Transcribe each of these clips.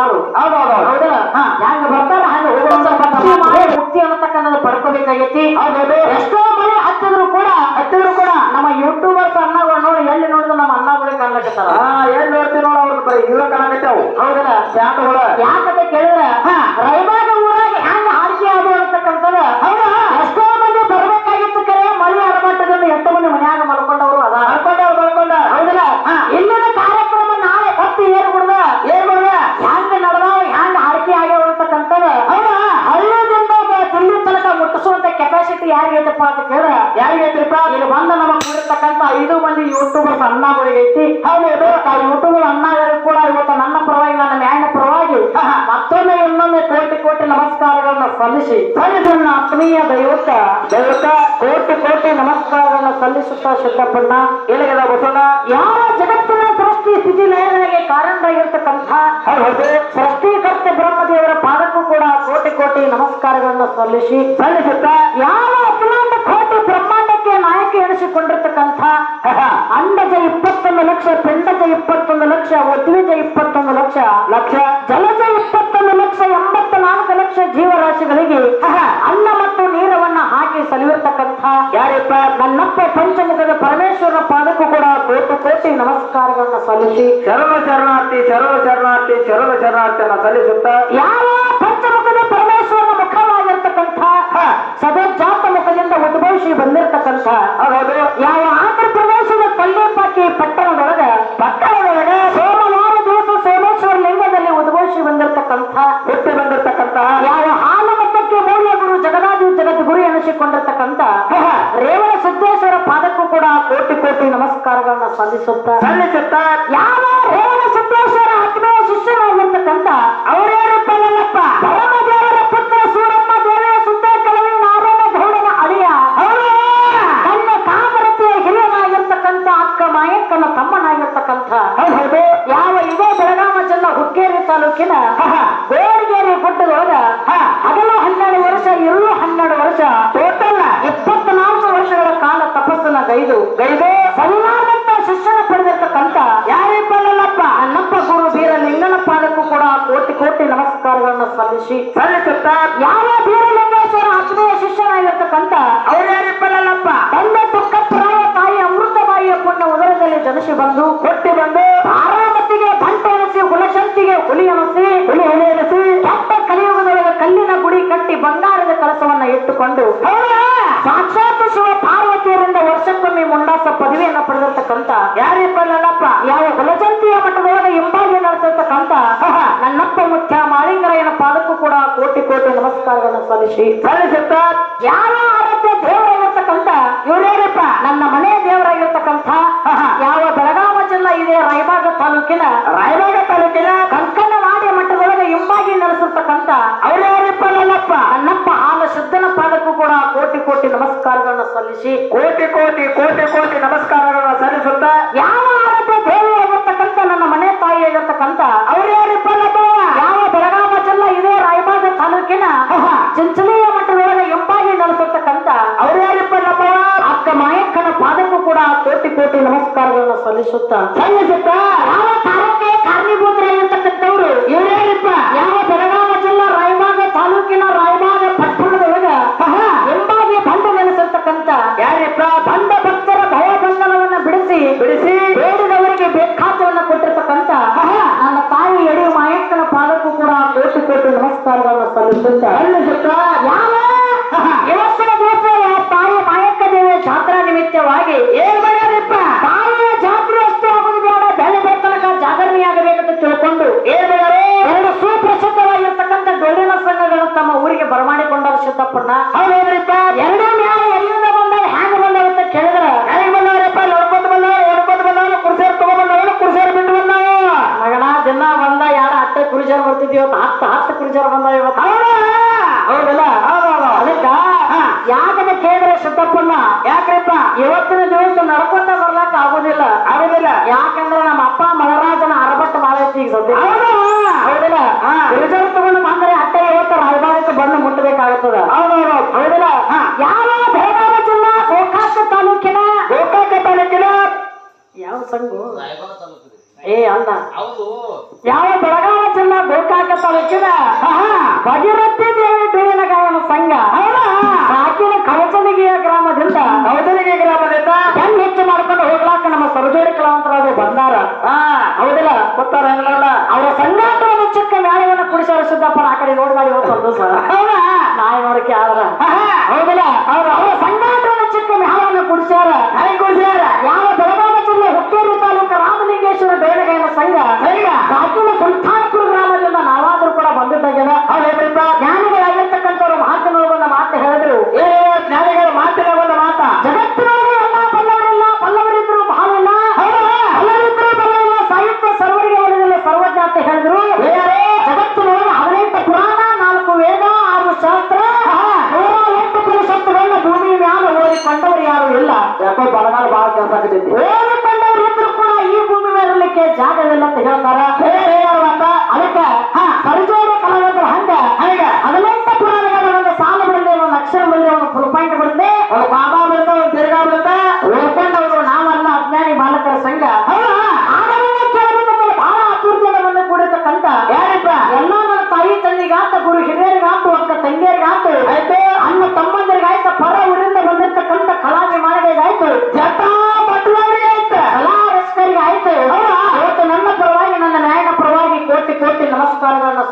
ಬರ್ತಾರು ಹೌದಾ. ಹೆಂಗ ಬರ್ತಾರ ಹಂಗ ಮುಕ್ತಿ ಅನ್ನತಕ್ಕಂಥದ್ದು ಪಡ್ಕೋಬೇಕಾಗೈತಿ. ಎಷ್ಟೋ ಮನೆ ಹತ್ತಿದ್ರು ಕೂಡ ಹತ್ತಿದ್ರು ಕೂಡ. ನಮ್ಮ ಯೂಟ್ಯೂಬರ್ಸ್ ಅನ್ನಗಳು ನೋಡಿ ಎಲ್ಲಿ ನೋಡಿದ್ರು ನಮ್ಮ ಅಣ್ಣಗಳೇ ಕಾಣ್ಲಕತ್ತಾರ. ಏನ್ ನೋಡ್ತೀವಿ ನೋಡ ಅವ್ರ ಬರೀ ಇವ ಕಾಣಕತ್ತಾವು ಹೌದಲ್ಲ ಯಾಕೆ ಯಾಕಂತ ಕೇಳಿದ್ರೆ ರೈಬಾಗ ಯಾರಿಗೈತಪ್ಪ ಅಂತ ಕೇಳಿದ್ರೆ ಯಾರಿಗೆ ಐತ್ರಿಪ್ಪ ಇಲ್ಲಿ ಬಂದ ನಮಗ್ ಕೂಡಿರ್ತಕ್ಕಂಥ ಐದು ಮಂದಿ ಯೂಟ್ಯೂಬರ್ಸ್ ಅಣ್ಣಗಳಿಗೈತಿ ಹೌದು ಆ ಯೂಟ್ಯೂಬರ್ ಅಣ್ಣಗಳು ಕೂಡ ಇವತ್ತು ನನ್ನ ಪರವಾಗಿ ನನ್ನ ನ್ಯಾಯನ ಪರವಾಗಿ ಮತ್ತೊಮ್ಮೆ ಇನ್ನೊಮ್ಮೆ ಕೋಟಿ ಕೋಟಿ ನಮಸ್ಕಾರಗಳನ್ನ ಸಲ್ಲಿಸಿ. ನನ್ನ ಆತ್ಮೀಯ ದೈವಕ್ಕ. ದೈವಕ್ಕ ಕೋಟಿ ಕೋಟಿ ನಮಸ್ಕಾರಗಳನ್ನ ಸಲ್ಲಿಸುತ್ತಾ ಸಿದ್ದಪ್ಪಣ್ಣ ಎಲ್ಲಿಗದ ಬಸವಣ್ಣ? ಯಾವ ಜಗತ್ತಿನ ಸೃಷ್ಟಿ ಸ್ಥಿತಿ ಲಯಗಳಿಗೆ ಕಾರಣರಾಗಿರ್ತಕ್ಕಂಥ ಹೌದು. ಸೃಷ್ಟಿಕರ್ತ ಬ್ರಹ್ಮದೇವರ ಪಾದಕ್ಕೂ ಕೂಡ ಕೋಟಿ ನಮಸ್ಕಾರಗಳನ್ನ ಸಲ್ಲಿಸಿ ಸಲ್ಲಿಸುತ್ತಾ ಯಾವ ಅಖಿಲಾಂಡ ಕೋಟಿ ಬ್ರಹ್ಮಾಂಡಕ್ಕೆ ನಾಯಕ ಎನಿಸಿಕೊಂಡಿರ್ತಕ್ಕಂಥ ಅಂಡಜ ಇಪ್ಪತ್ತೊಂದು ಲಕ್ಷ ಪಿಂಡಜ ಇಪ್ಪತ್ತೊಂದು ಲಕ್ಷ ಉದ್ವಿಜ ಇಪ್ಪತ್ತೊಂದು ಲಕ್ಷ ಲಕ್ಷ. ಜಲಜ ಇಪ್ಪತ್ತೊಂದು ಲಕ್ಷ ಎಂಬತ್ತ ನಾಲ್ಕು ಲಕ್ಷ ಜೀವರಾಶಿಗಳಿಗೆ ಅನ್ನ ಮತ್ತು ನೀರವನ್ನ ಹಾಕಿ ಸಲಿವಿರ್ತಕ್ಕಂಥ ಯಾರಿಪ್ಪ? ನನ್ನಪ್ಪ ಪಂಚಮುಖದ ಪರಮೇಶ್ವರನ ಪಾದಕ್ಕೂ ಕೂಡ ಕೋಟಿ ಕೋಟಿ ನಮಸ್ಕಾರಗಳನ್ನ ಸಲ್ಲಿಸಿ ಶರಣ ಶರಣಾರ್ಥಿ ಶರಣ ಶರಣಾರ್ಥಿ ಶರಣ ಶರಣಾರ್ಥಿಯನ್ನ ಸಲ್ಲಿಸುತ್ತಾ ಯಾವ ಪಂಚಮುಖದ ಉದ್ಭವಿಸಿ ಬಂದಿರತಕ್ಕಂತ ಯಾವ ಆಂಧ್ರ ಪ್ರದೇಶದ ಕಲ್ಲೇಪಾಕಿ ಪಟ್ಟಣದೊಳಗ ಪಟ್ಟಣದೊಳಗ ಸೋಮವಾರ ದಿವಸ ಸೋಮೇಶ್ವರ ಲಿಂಗದಲ್ಲಿ ಉದ್ಘೋಷಿ ಬಂದಿರತಕ್ಕಂತ ಹುಟ್ಟಿ ಬಂದಿರತಕ್ಕಂತ ಯಾವ ಹಾಲು ಮಟ್ಟಕ್ಕೆ ಮೌಲ್ಯ ಗುರು ಜಗದಾದಿ ಜಗದ್ಗುರು ಎನಿಸಿಕೊಂಡಿರ್ತಕ್ಕಂತ ರೇವಣ ಸಿದ್ದೇಶ್ವರ ಪಾದಕ್ಕೂ ಕೂಡ ಕೋಟಿ ಕೋಟಿ ನಮಸ್ಕಾರಗಳನ್ನ ಸಲ್ಲಿಸುತ್ತಾ ಸಲ್ಲಿಸುತ್ತಾ ಯಾವ ನಮಸ್ಕಾರಗಳನ್ನ ಸರಿ ಸಲ್ಲಿಸುತ್ತಾ ಯಾವ ಬೀರಲಿಂಗೇಶ್ವರ ಆತ್ಮೀಯ ಶಿಷ್ಯನಾಗಿರ್ತಕ್ಕಂಥ ತನ್ನ ತಂದೆ ತುಕ್ಕಪ್ಪರಾಯ ತಾಯಿ ಅಮೃತಬಾಯಿಯ ಪುಣ್ಯ ಉದರದಲ್ಲಿ ಜನಿಸಿ ಬಂದು ಕೊಟ್ಟಿ ಬಂದು ಆರಾಮತಿಗೆ ಬಂಟ ಎನಿಸಿ ಹುಲಶಂತಿಗೆ ಹುಲಿ ಎನಿಸಿ ಹುಲಿ ಹುಲಿ ಎನಿಸಿ ಕೆಟ್ಟ ಕಲಿಯುಗದೊಳಗೆ ಕಲ್ಲಿನ ಗುಡಿ ಕಟ್ಟಿ ಬಂಗಾರದ ಕಳಸವನ್ನ ಇಟ್ಟುಕೊಂಡು ಸಾಕ್ಷಾತ್ ಶಿವ ಪಾರ್ವತಿಯರಿಂದ ವರ್ಷಕ್ಕೊಮ್ಮೆ ಮುಂಡಾಸ ಪದವಿಯನ್ನ ಪಡೆದಿರ್ತಕ್ಕಂಥ ಯಾರಿಪ್ಪ ನನ್ನಪ್ಪ ಯಾವ ಹುಲಜಂತಿಯ ಮಠದೊಳಗೆ ಹಿಂಬಾಗಿ ನಡೆಸಿರ್ತಕ್ಕಂಥ ನನ್ನಪ್ಪ ಕೋಟಿ ಕೋಟಿ ನಮಸ್ಕಾರಗಳನ್ನು ಸಲ್ಲಿಸಿ. ಸಲ್ಲಿಸುತ್ತ ಯಾವ ಆರಾಧ್ಯ ದೇವರಾಗಿರ್ತಕ್ಕಂಥ ಇವರೇನಪ್ಪ ನನ್ನ ಮನೆಯ ದೇವರಾಗಿರ್ತಕ್ಕಂಥ ಯಾವ ಬೆಳಗಾವ ಜಿಲ್ಲಾ ಇದೆ ರಾಯಭಾಗ ತಾಲೂಕಿನ ರಾಯಬಾಗ ತಾಲೂಕಿನ ಕಂಕಣವಾಡಿ ಮಟ್ಟದೊಳಗೆ ಹಿಂಬಾಗಿ ನಡೆಸಿರ್ತಕ್ಕಂಥ ಅವರೇನಪ್ಪ ನನ್ನಪ್ಪ. ನನ್ನಪ್ಪ ಹಾಲ ಶುದ್ಧನ ಪಾದಕ್ಕೂ ಕೂಡ ಕೋಟಿ ಕೋಟಿ ನಮಸ್ಕಾರಗಳನ್ನ ಸಲ್ಲಿಸಿ. ಕೋಟಿ ಕೋಟಿ ಕೋಟಿ ಕೋಟಿ ನಮಸ್ಕಾರಗಳನ್ನು ಸಲ್ಲಿಸುತ್ತಾ ಯಾವ ಆರಾಧ್ಯ ದೇವರಾಗಿರ್ತಕ್ಕಂಥ ನನ್ನ ಮನೆ ತಾಯಿಯಾಗಿರ್ತಕ್ಕಂಥ ಅವರೇನಪ್ಪ ನನ್ನಪ್ಪ ಯಾವ ಬೆಳಗಾವ ಜಿಲ್ಲಾ ಇದೆ ರಾಯಬಾಗ ತಾಲೂಕಿನ ಚಿಂಚಲಿಯ ಮಠದೊಳಗೆ ಹಿಂಬಾಗಿ ನಡೆಸತಕ್ಕಂತ ಅವ್ರ್ಯಾರಿಪ್ಪ ನನ್ನಪ್ಪ ಅಕ್ಕ ಮಾಯಕ್ಕನ ಪಾದಕ್ಕೂ ಕೂಡ ಕೋಟಿ ಕೋಟಿ ನಮಸ್ಕಾರಗಳನ್ನ ಸಲ್ಲಿಸುತ್ತಾ ಸಲ್ಲಿಸುತ್ತ? ಯಾವ ಕಾರ್ಯಕ್ಕೆ ಕಾರಣೀಭೂತರಾಗಿರ್ತಕ್ಕಂಥವ್ರು? ಇವರೇನಪ್ಪ ಯಾವ ಬೆಳಗಾವ ಸಲ್ಲಿಸುತ್ತಾ ಸಲ್ಲಿಸುತ್ತಾ ಯಾವ ಇವತ್ತಿನ ದಿವಸ ಯಾವ ತಾಯಿ ಮಾಯಕ್ಕ ದೇವಿಯ ಜಾತ್ರಾ ನಿಮಿತ್ತವಾಗಿ ಏನ್ ಮಾಡ್ಯಾರಪ್ಪ ತಾಯಿಯ ಜಾತ್ರೆ ಅಷ್ಟೇ ಆಗುದು ಬೇಡ. ಬೆಳೆ ಬೆತ್ತನಕ ಜಾಗರಣೆ ಆಗಬೇಕಂತ ತಿಳ್ಕೊಂಡು ಏನ್ ಮಾಡ್ಯಾರು ಎರಡು ಸುಪ್ರಸಿದ್ಧವಾಗಿರ್ತಕ್ಕಂಥ ಡೊಳ್ಳಿನ ಸಂಘಗಳು ತಮ್ಮ ಊರಿಗೆ ಬರಮಾಡಿಕೊಂಡಾರ ಸಿದ್ದಪ್ಪಣ್ಣ. ಹೌದ್ರಿಪ್ಪ ಎರಡೂ ಮ್ಯಾಲೆ ಎಲ್ಲಿಂದ ಬಂದಾಗ ಹ್ಯಾಂಗ ಬಂದವ ಅಂತ ಕೇಳಿದ್ರ ಹೆಂಗ್ ಬಂದವ್ರಪ್ಪ? ನೋಡ್ಕೊಂತ ಬಂದವ್ರು ಓಡ್ಕೊಂತ ಬಂದವ್ರು ಕುರ್ಸಿಯರ್ ತಗೊಂಡ್ಬಂದವ್ರು ಕುರ್ಸಿಯರ್ ಬಿಟ್ಟು ಬಂದವು ಮಗನ ದಿನ ಬಂದ ಯಾರ ಹತ್ತೆ ಕುರುಜಾರ್ ಬರ್ತಿದ್ವಿ ಇವತ್ತು. ಹತ್ತು ಹತ್ತು ಕುರಿಜಾರ ಬಂದ ಇವತ್ತು. ಹೌದಲ್ಲ? ಅದಕ್ಕ ಯಾಕಂದ್ರೆ ಕೇಳಿದ್ರೆ ಸುತ್ತಪ್ಪನ್ನ ಯಾಕ್ರಪ್ಪ? ಇವತ್ತಿನ ದಿವಸ ನಡ್ಕೊಂಡ ಬರ್ಲಾಕ ಆಗುದಿಲ್ಲ. ಆಗುದಿಲ್ಲ. ಯಾಕಂದ್ರೆ ನಮ್ಮ ಅಪ್ಪ ಮಹಾರಾಜನ ಅರಬಟ್ಟು ಐತಿ ಈಗ ಸದ್ಯ. ಹೌದಿಲ್ಲ? ರಿಸರ್ವ್ ತಗೊಂಡು ಬಂದ್ರೆ ಅಟ್ಟೆ ಇವತ್ತು ರಾಯಭಾಗಕ್ಕೆ ಬಂದು ಮುಟ್ಟಬೇಕಾಗುತ್ತದ ಹೌದೌದು. ಹೌದಿಲ್ಲ? ಹಾ. ಯಾವ ಬೆಳಗಾವಿ ಜಿಲ್ಲಾ? ಗೋಕಾಕ ತಾಲೂಕಿನ? ಗೋಕಾಕ ತಾಲೂಕಿನ? ಯಾವ ಸಂಘ? ಏ ಅಲ್ಲ. ಹೌದು. ಯಾವ ಬೆಳಗಾವಿ ಜಿಲ್ಲಾ? ಗೋಕಾಕ ತಾಲೂಕಿನ? ಭಗೀರಥಿ ದೇವಿ ಬೀಳಿನ ಗಾಯನ ಸಂಘ ಸಾಕಿನ ಕವಚಲಿಗೆಯ ಗ್ರಾಮದಿಂದ ಕೌದಲಿಗೆ ಗ್ರಾಮದಿಂದ? ಹೆಂಗ್ ಹೆಚ್ಚು ಮಾಡ್ಕೊಂಡು ಹೋಗ್ಲಾಕ ನಮ್ಮ ಸರ್ಜೋರಿ ಕಲಾವಂತರಾದ ಬಂದಾರ ಹಾ. ಹೌದಿಲ್ಲ? ಗೊತ್ತಾರ ಹೆಂಗಲ್ಲ. ಅವರ ಸಂಘಾಟವನ್ನು ಚಿಕ್ಕ ನ್ಯಾಯವನ್ನು ಕುಡಿಸಾರ ಸಿದ್ದಪ್ಪನ ಆ ಕಡೆ ನೋಡ್ ಮಾಡಿ ಹೋಗ್ತಂದು ಸರ್. ನಾಯಿ ನೋಡಕ್ಕೆ ಆದ್ರ. ಹೌದಿಲ್ಲ? ಅವರ ಸಂಘಾಟವನ್ನು ಚಿಕ್ಕ ನ್ಯಾಯವನ್ನು ಕುಡಿಸ್ಯಾರ ಹೆಂಗ್ ಕುಡಿಸ್ಯಾರ ಯಾವ ಬೆಳಗಾವಿ ಜಿಲ್ಲೆ ಹುಕ್ಕೇರಿ ತಾಲೂಕು ರಾಮಲಿಂಗೇಶ್ವರ ಬೇಡಗೈನ ಸಂಘ ಸಾಕಿನ ಸುಲ್ತಾನ್ಪುರ ಗ್ರಾಮದಿಂದ ನಾವಾದ್ರೂ ಕೂಡ ಬಂದಿದ್ದಾಗೆಲ್ಲ. ಹೌದೇನ್ರಿಪ್ಪ ಜ್ಞಾನಿಗಳಾಗಿರ್ತಕ್ಕಂಥವ್ರು ಬಲಗಾಲ ಬಹಳ ಕೆಲಸ ಆಗ್ತೈತಿ ಓದಿಕೊಂಡವರು ಇದ್ರು ಕೂಡ ಈ ಭೂಮಿ ಮೇಲೆ ಇರ್ಲಿಕ್ಕೆ ಜಾಗವಿಲ್ಲ ಅಂತ ಹೇಳ್ತಾರ? ಅದಕ್ಕೆ ಸರಿಜೋಡಿ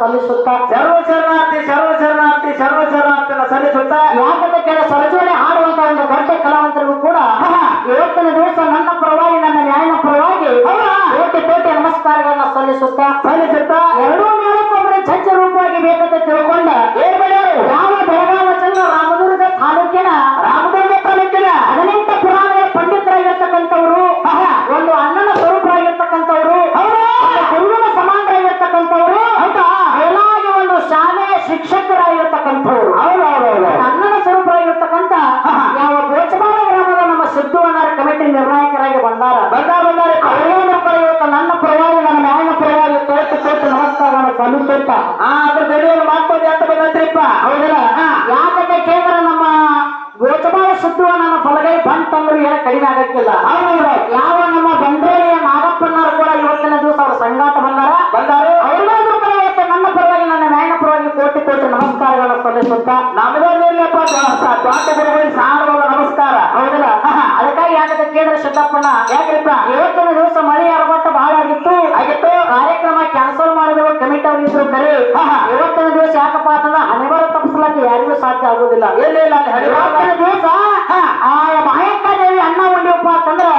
ಸಲ್ಲಿಸುತ್ತಾ ಸರ್ವ ಶರಣಾರ್ಥಿ ಸರ್ವ ಶರಣಾರ್ಥಿ ಸರ್ವ ಶರಣಾರ್ಥಿನ ಸಲ್ಲಿಸುತ್ತಾ ಯಾಕಂದ್ರೆ ಕೆಲ ಹಾಡುವಂತ ಒಂದು ದೊಡ್ಡ ಕಲಾವಂತರಿಗೂ ಕೂಡ ಇವತ್ತಿನ ದಿವಸ ನನ್ನ ಪರವಾಗಿ ನನ್ನ ನ್ಯಾಯನ ಪರವಾಗಿ ಕೋಟಿ ಕೋಟಿ ನಮಸ್ಕಾರಗಳನ್ನ ಸಲ್ಲಿಸುತ್ತಾ ಸಲ್ಲಿಸುತ್ತಾ ಎರಡೂ ಮೇಳಕ್ಕೊಬ್ಬರೇ ಜಜ್ಜ ರೂಪವಾಗಿ ಬೇಕಂತ ತಿಳ್ಕೊಂಡ. ನಮಸ್ಕಾರಗಳನ್ನು ಆ ಅದ್ರ ಗಡಿಯನ್ನು ಮಾಡ್ಕೊಂಡು ಅಂತ ಬಂದ್ರಿಪ್ಪ ಹೌದಲ್ಲ? ಯಾಕಂದ್ರೆ ಕೇಂದ್ರ ನಮ್ಮ ಗೋಚಮಾನ ಸುತ್ತುವ ನನ್ನ ಬಲಗೈ ಬಂತಂದ್ರೆ ಏನೋ ಕಡಿಮೆ ಆಗಕ್ಕಿಲ್ಲ ಹೌದೌದು ಯಾವ ನಮ್ಮ ಬಂಡೋಳಿಯ ನಾಗಪ್ಪನವರು ಕೂಡ ಇವತ್ತಿನ ದಿವಸ ಅವ್ರ ಸಂಗಾಟ ಬಂದಾರ. ಬಂದಾರು. ಅವ್ರಿಗಾದ್ರೂ ಕೂಡ ಇವತ್ತು ನನ್ನ ಪರವಾಗಿ ನನ್ನ ನ್ಯಾಯನ ಪರವಾಗಿ ಕೋಟಿ ಕೋಟಿ ನಮಸ್ಕಾರಗಳನ್ನು ಸಲ್ಲಿಸುತ್ತಾ. ನಮ್ದೊಂದಿರ್ಲಪ್ಪ ದೊಡ್ಡ ಗುರುಗಳಿಗೆ ಸಾರ್ವದ ನಮಸ್ಕಾರ. ಹೌದಲ್ಲ? ಅದಕ್ಕಾಗಿ ಯಾಕಂದ್ರೆ ಕೇಂದ್ರ ಸಿದ್ದಪ್ಪಣ್ಣ ಯಾಕ್ರಿಪ್ಪ? ಇವತ್ತಿನ ದಿವಸ ಮಳೆ ಅರಬಟ್ಟ ಬಹಳ ಆಗಿತ್ತು ಆಗಿತ್ತು ಕಾರ್ಯಕ್ರಮ ಕ್ಯಾನ್ಸಲ್ ಮಾಡಿದ್ರು ಕಮಿಟಿ ಅವ್ರು ಇದ್ರು ಕರೆ ಇವತ್ತಿನ ದಿವಸ ಯಾಕಪ್ಪ ಅಂತಂದ್ರೆ ಹಣೆಬರ ತಪ್ಪಿಸ್ಲಕ್ಕೆ ಯಾರಿಗೂ ಸಾಧ್ಯ ಆಗುದಿಲ್ಲ. ಎಲ್ಲಿ ಇಲ್ಲ ಅಲ್ಲಿ ಇವತ್ತಿನ ದಿವಸ? ಆ ಮಾಯಕ್ಕ ದೇವಿ ಅನ್ನ ಉಂಡಿವಪ್ಪ ಅಂತಂದ್ರೆ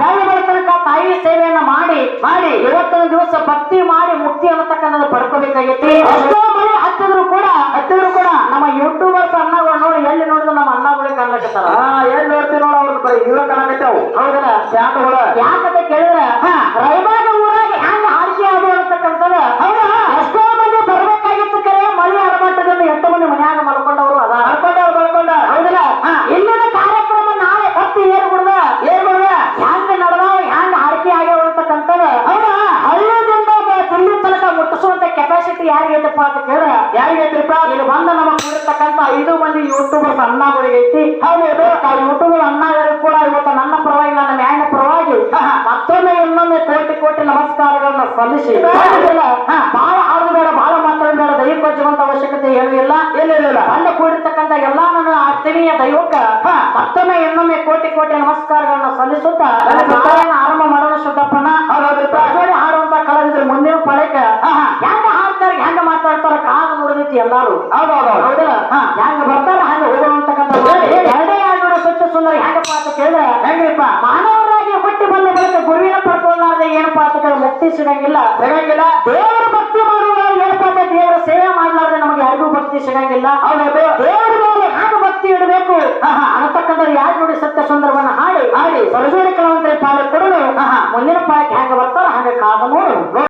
ಬೆಳ್ಳಿ ಬೆಳತನಕ ತಾಯಿ ಸೇವೆಯನ್ನ ಮಾಡಿ ಮಾಡಿ. ಇವತ್ತಿನ ದಿವಸ ಭಕ್ತಿ ಮಾಡಿ ಮುಕ್ತಿ ಅನ್ನತಕ್ಕಂಥದ್ದು ಪಡ್ಕೋಬೇಕಾಗೈತಿ ಎಷ್ಟೋ ಮನೆ ಹತ್ತಿದ್ರು ಕೂಡ ಹತ್ತಿದ್ರು ಕೂಡ. ನಮ್ಮ ಯೂಟ್ಯೂಬರ್ಸ್ ಅನ್ನಗಳು ನೋಡಿ ಎಲ್ಲಿ ನೋಡಿದ್ರು ನಮ್ಮ ಅನ್ನಗಳು ಕಾಣ್ಲಕತ್ತಾರ. ಏನ್ ನೋಡ್ತೀವಿ ನೋಡ ಅವ್ರ ಬರೀ ಇವ ಕಾಣಕತ್ತಾವು. ಹೌದಲ್ಲ? ಶಾಂತಗಳು ಯಾಕಂತ ಕೇಳಿದ್ರೆ ರೈಬಾಗ ಐದು ಮಂದಿ ಯೂಟ್ಯೂಬರ್ಸ್ ಅಣ್ಣಗಳಿಗೆ ಐತಿ. ಹೌದು ಆ ಯೂಟ್ಯೂಬರ್ ಅನ್ನ ಕೂಡ ಇವತ್ತು ನನ್ನ ಪರವಾಗಿ ನನ್ನ ನ್ಯಾಯ ಪರವಾಗಿ ಮತ್ತೊಮ್ಮೆ ಇನ್ನೊಮ್ಮೆ ಕೋಟಿ ಕೋಟಿ ನಮಸ್ಕಾರಗಳನ್ನ ಸಲ್ಲಿಸಿ? ಬಹಳ ಹಾಡು ಬೇಡ ಬಹಳ ಮಾತಾಡ ಬೇಡ ದೈಹಿಕ ಹಚ್ಚುವಂತ ಅವಶ್ಯಕತೆ ಏನೂ ಇಲ್ಲ. ಇಲ್ಲ ಅಲ್ಲಿ ಕೂಡಿರ್ತಕ್ಕಂಥ ಎಲ್ಲಾ ನನ್ನ ಆತ್ಮೀಯ ದೈವಕ್ಕ ಮತ್ತೊಮ್ಮೆ ಇನ್ನೊಮ್ಮೆ ಕೋಟಿ ಕೋಟಿ ನಮಸ್ಕಾರಗಳನ್ನ ಸಲ್ಲಿಸುತ್ತಾ ಆರಂಭ ಮಾಡೋಣ ಶುದ್ಧಪ್ಪನ ಹಾಡುವಂತ ಕಲಾವಿದ್ರು ಮುಂದಿನ ಪಳಕ ಹೆಂಗ ಹಾಡ್ತಾರೆ ಹೆಂಗ ಮಾತಾಡ್ತಾರ ಕಾದು ನೋಡಿದೈತಿ ಎಲ್ಲಾರು. ಹೌದಾ ಹೆಂಗ ಬರ್ತಾರ ಹಂಗ ಹೋಗುವಂತಕ್ಕಂಥ ಎರಡೇ ನೋಡು ಸ್ವಚ್ಛ ಸುಂದರ ಹೆಂಗಪ್ಪ ಅಂತ ಕೇಳಿದ್ರೆ ಹೆಂಗ್ರಿಪ್ಪ ಮಾನವರಾಗಿ ಹುಟ್ಟಿ ಬಂದ ಬಳಿಕ ಗುರುವಿನ ಪಡ್ಕೊಳ್ಳಾರ್ದೆ ಏನಪ್ಪಾ ಅಂತ ಕೇಳಿ ಮುಕ್ತಿ ಸಿಗಂಗಿಲ್ಲ. ಸಿಗಂಗಿಲ್ಲ. ದೇವರ ಭಕ್ತಿ ಮಾಡುವವರು ಏನಪ್ಪ ಅಂತ ದೇವರ ಸೇವೆ ಮಾಡ್ಲಾರ್ದೆ ನಮಗೆ ಯಾರಿಗೂ ಭಕ್ತಿ ಸಿಗಂಗಿಲ್ಲ. ಹೌದೌದು. ದೇವರ ಮೇಲೆ ಹ್ಯಾಂಗ ಭಕ್ತಿ ಇಡಬೇಕು? ಅನ್ನತಕ್ಕಂಥ ಯಾರು ನೋಡಿ ಸತ್ಯ ಸುಂದರವನ್ನ ಹಾಡಿ? ಹಾಡಿ. ಸರಜೋಡಿ ಕಲಾವಂತರಿ ಪಾಲು ಕೊಡಲು ಮುಂದಿನ ಪಾಯಕ್ಕೆ ಹ್ಯಾಂಗ ಬರ್ತಾರ ಹಾಗೆ ಕಾದ ನೋಡು.